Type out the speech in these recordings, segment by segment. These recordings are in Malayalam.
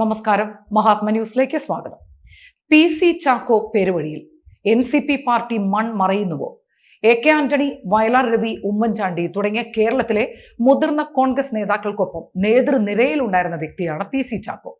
നമസ്കാരം. മഹാത്മ ന്യൂസിലേക്ക് സ്വാഗതം. പി സി ചാക്കോ പെരുവഴിയിൽ എൻ സി പി പാർട്ടി മൺ മറയുന്നുവോ? എ കെ ആന്റണി വയലാർ രവി ഉമ്മൻചാണ്ടി തുടങ്ങിയ കേരളത്തിലെ മുതിർന്ന കോൺഗ്രസ് നേതാക്കൾക്കൊപ്പം നേതൃനിരയിൽ ഉണ്ടായിരുന്ന വ്യക്തിയാണ് പി സി ചാക്കോ.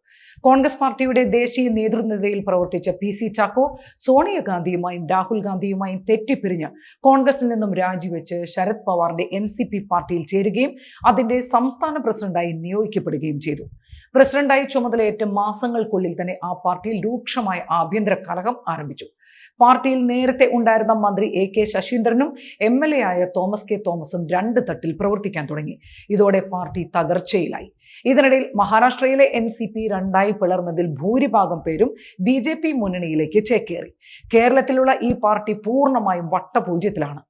കോൺഗ്രസ് പാർട്ടിയുടെ ദേശീയ നേതൃനിരയിൽ പ്രവർത്തിച്ച പി സി ചാക്കോ സോണിയാഗാന്ധിയുമായും രാഹുൽ ഗാന്ധിയുമായും തെറ്റിപ്പിരിഞ്ഞ് കോൺഗ്രസിൽ നിന്നും രാജിവെച്ച് ശരത് പവാറിന്റെ എൻ സി പി പാർട്ടിയിൽ ചേരുകയും അതിന്റെ സംസ്ഥാന പ്രസിഡന്റായി നിയോഗിക്കപ്പെടുകയും ചെയ്തു. പ്രസിഡന്റായി ചുമതലയേറ്റ മാസങ്ങൾക്കുള്ളിൽ തന്നെ ആ പാർട്ടിയിൽ രൂക്ഷമായ ആഭ്യന്തര കലഹം ആരംഭിച്ചു. പാർട്ടിയിൽ നേരത്തെ ഉണ്ടായിരുന്ന മന്ത്രി എ കെ ശശീന്ദ്രനും എം എൽ എ ആയ തോമസ് കെ തോമസും രണ്ട് തട്ടിൽ പ്രവർത്തിക്കാൻ തുടങ്ങി. ഇതോടെ പാർട്ടി തകർച്ചയിലായി. ഇതിനിടയിൽ മഹാരാഷ്ട്രയിലെ എൻ സി പി രണ്ടായി പിളർന്നതിൽ ഭൂരിഭാഗം പേരും ബി ജെ പി മുന്നണിയിലേക്ക് ചേക്കേറി. കേരളത്തിലുള്ള ഈ പാർട്ടി പൂർണമായും വട്ടപൂജ്യത്തിലാണ്.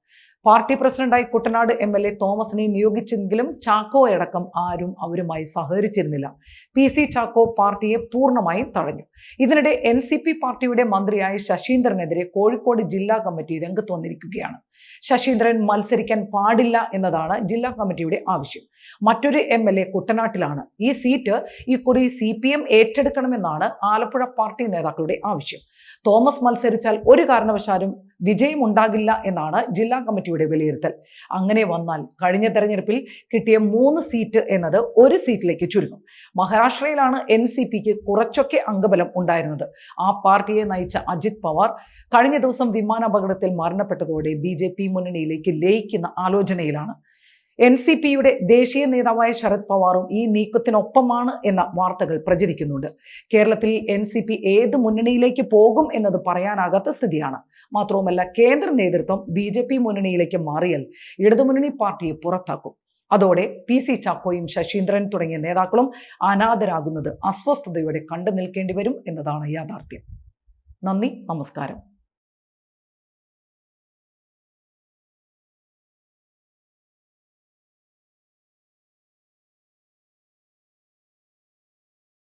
പാർട്ടി പ്രസിഡന്റായി കുട്ടനാട് എം എൽ എ തോമസിനെ നിയോഗിച്ചെങ്കിലും ചാക്കോയടക്കം ആരും അവരുമായി സഹകരിച്ചിരുന്നില്ല. പി സി ചാക്കോ പാർട്ടിയെ പൂർണമായും തഴഞ്ഞു ഇതിനിടെ എൻ സി പി പാർട്ടിയുടെ മന്ത്രിയായ ശശീന്ദ്രനെതിരെ കോഴിക്കോട് ജില്ലാ കമ്മിറ്റി രംഗത്ത് വന്നിരിക്കുകയാണ്. ശശീന്ദ്രൻ മത്സരിക്കാൻ പാടില്ല എന്നതാണ് ജില്ലാ കമ്മിറ്റിയുടെ ആവശ്യം. മറ്റൊരു എം എൽ എ കുട്ടനാട്ടിലാണ്. ഈ സീറ്റ് ഇക്കുറി സി പി എം ഏറ്റെടുക്കണമെന്നാണ് ആലപ്പുഴ പാർട്ടി നേതാക്കളുടെ ആവശ്യം. തോമസ് മത്സരിച്ചാൽ ഒരു കാരണവശാലും വിജയമുണ്ടാകില്ല എന്നാണ് ജില്ലാ കമ്മിറ്റിയുടെ വിലയിരുത്തൽ. അങ്ങനെ വന്നാൽ കഴിഞ്ഞ തെരഞ്ഞെടുപ്പിൽ കിട്ടിയ മൂന്ന് സീറ്റ് എന്നത് ഒരു സീറ്റിലേക്ക് ചുരുങ്ങും. മഹാരാഷ്ട്രയിലാണ് എൻ സി പിക്ക് കുറച്ചൊക്കെ അംഗബലം ഉണ്ടായിരുന്നത്. ആ പാർട്ടിയെ നയിച്ച അജിത് പവാർ കഴിഞ്ഞ ദിവസം വിമാനാപകടത്തിൽ മരണപ്പെട്ടതോടെ ബി ജെ പി മുന്നണിയിലേക്ക് ലയിക്കുന്ന ആലോചനയിലാണ്. എൻ സി പിയുടെ ദേശീയ നേതാവായ ശരത് പവാറും ഈ നീക്കത്തിനൊപ്പമാണ് എന്ന വാർത്തകൾ പ്രചരിക്കുന്നുണ്ട്. കേരളത്തിൽ എൻ സി പി ഏത് മുന്നണിയിലേക്ക് പോകും എന്നത് പറയാനാകാത്ത സ്ഥിതിയാണ്. മാത്രവുമല്ല കേന്ദ്ര നേതൃത്വം ബി ജെ പി മുന്നണിയിലേക്ക് മാറിയാൽ ഇടതുമുന്നണി പാർട്ടിയെ പുറത്താക്കും. അതോടെ പി സി ചാക്കോയും ശശീന്ദ്രൻ തുടങ്ങിയ നേതാക്കളും അനാഥരാകുന്നത് അസ്വസ്ഥതയോടെ കണ്ടു നിൽക്കേണ്ടി വരും എന്നതാണ് യാഥാർത്ഥ്യം. നന്ദി നമസ്കാരം.